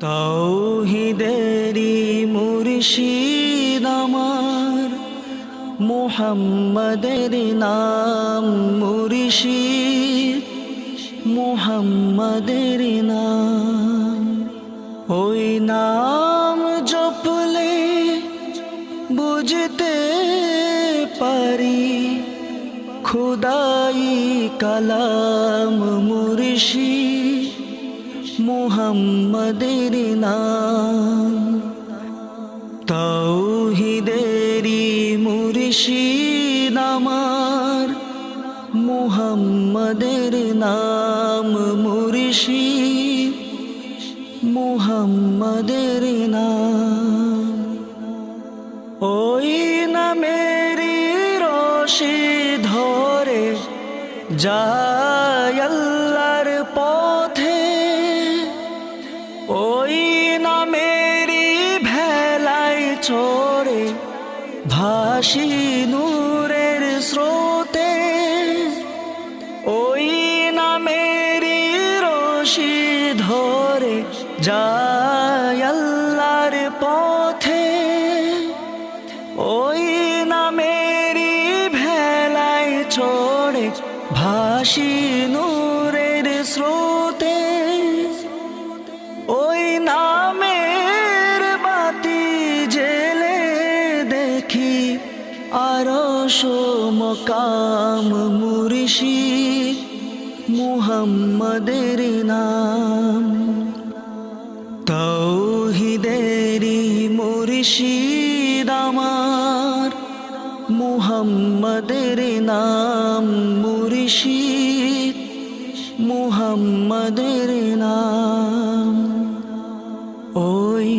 তৌহিদেরি মুর্শিদ আমার। মুহাম্মদের নাম মুর্শিদ। মোহাম্মদের নাম। ওই নাম জপলে বুঝতে পারি। খুদাই কালাম মুর্শিদ। মুহাম্মদের নাম। তৌহিদেরি মুর্শিদ আমার। মুহাম্মদের নাম মুর্শিদ। মুহাম্মদের নাম। ওই নামেরি রশি ধরে যায় আল্লাহর পথে। ছড়ে ভাসি নূরের স্রোতে, ওই নামেরি রশি ধরে যায় আল্লাহর পথে। ওই নামেরি ভেলাই ছড়ে ভাসি নূরের আরও মকাম মুর্শি মুহাম্মদের নাম। তৌহিদেরি মুর্শিদ আমার মুহাম্মদের নাম মুর্শিদ মুহাম্মদের নাম। ওই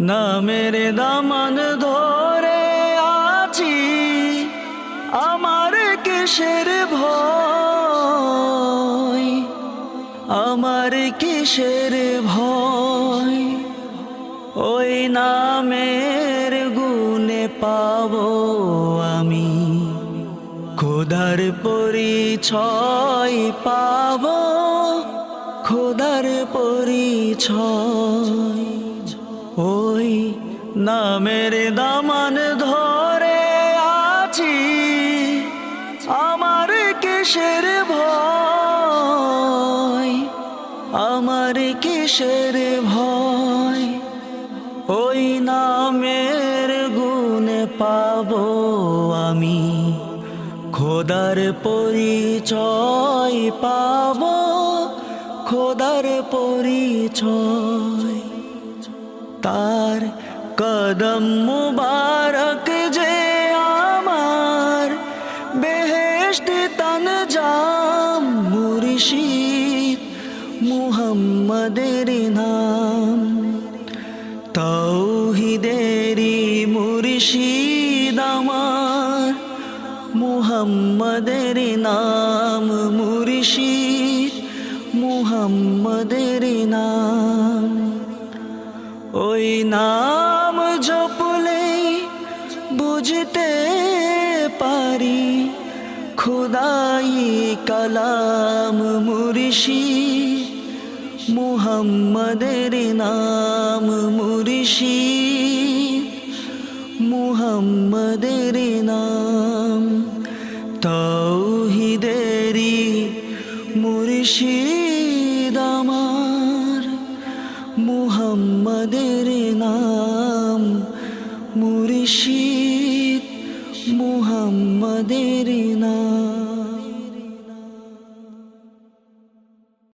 নামের দামান ধরে আমার কিসের ভয়? ওই নামের গুণে পাব আমি। খোদার পরিছয় পাব। খোদার পরিছয় ওই নামের দামান কিসের ভয়, ওই নামের গুণে পাব আমি। খোদার পরিচয় পাব, খোদার পরিচয়। তার কদম মুবারক যে আমার, বেহেশত তন মুহাম্মদের নাম। তৌহিদেরি মুর্শিদ আমার। মুহাম্মদের নাম মুর্শিদ, মুহাম্মদের নাম। ওই নাম জপলে বুঝতে পারি, খুদাই কালাম মুর্শিদ। মুহাম্মদের নাম মুর্শিদ। মুহাম্মদের নাম তৌহিদেরি মুর্শিদ আমার। মুহাম্মদের নাম মুর্শিদ। মুহাম্মদের নাম